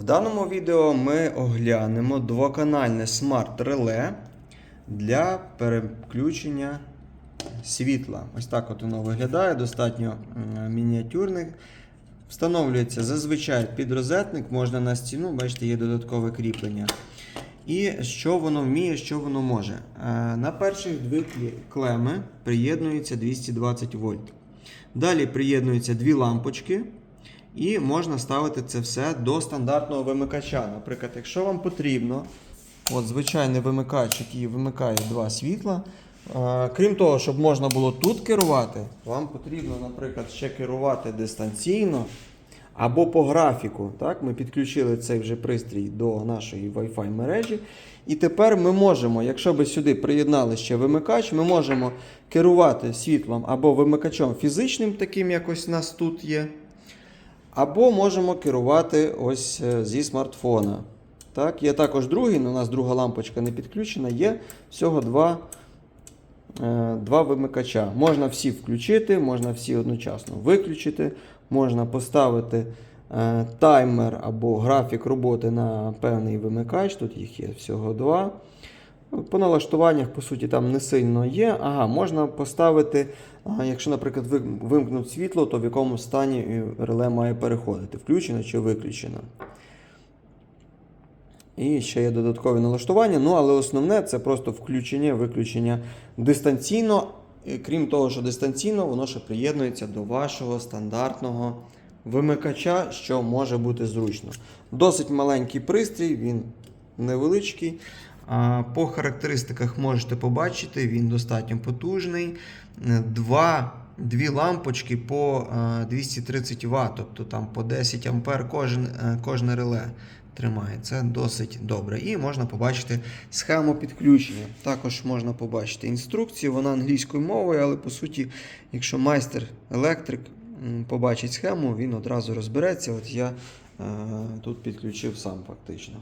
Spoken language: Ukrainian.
В даному відео ми оглянемо двоканальне смарт-реле для переключення світла. Ось так от воно виглядає, достатньо мініатюрне. Встановлюється зазвичай під розетник, можна на стіну, бачите, є додаткове кріплення. І що воно вміє, що воно може. Е, На перших дві клеми приєднується 220 вольт. Далі приєднуються дві лампочки, і можна ставити це все до стандартного вимикача. Наприклад, якщо вам потрібно, от звичайний вимикач, який вимикає два світла. е, Крім того, щоб можна було тут керувати, вам потрібно, наприклад, ще керувати дистанційно або по графіку. Так? Ми підключили цей вже пристрій до нашої Wi-Fi мережі. І тепер ми можемо, якщо би сюди приєднали ще вимикач, ми можемо керувати світлом або вимикачом фізичним, таким як ось у нас тут є. Або можемо керувати ось е, зі смартфона. Так, є також другий, але у нас друга лампочка не підключена, є всього два, е, два вимикача. Можна всі включити, можна всі одночасно виключити, можна поставити е, таймер або графік роботи на певний вимикач. Тут їх є всього два. По налаштуваннях, по суті, там не сильно є. Ага, можна поставити, якщо, наприклад, ви- вимкнуть світло, то в якому стані реле має переходити, включено чи виключено. І ще є додаткові налаштування. Ну, але основне це просто включення, виключення дистанційно. І крім того, що дистанційно, воно ще приєднується до вашого стандартного вимикача, що може бути зручно. Досить маленький пристрій, він невеличкий. По характеристиках можете побачити, він достатньо потужний. Е, Два, дві лампочки по е, 230 Вт, тобто там по 10 А кожен, е, кожне реле тримає. Це досить добре. І можна побачити схему підключення. Також можна побачити інструкцію, вона англійською мовою, але по суті, якщо майстер електрик побачить схему, він одразу розбереться. От я е, тут підключив сам фактично.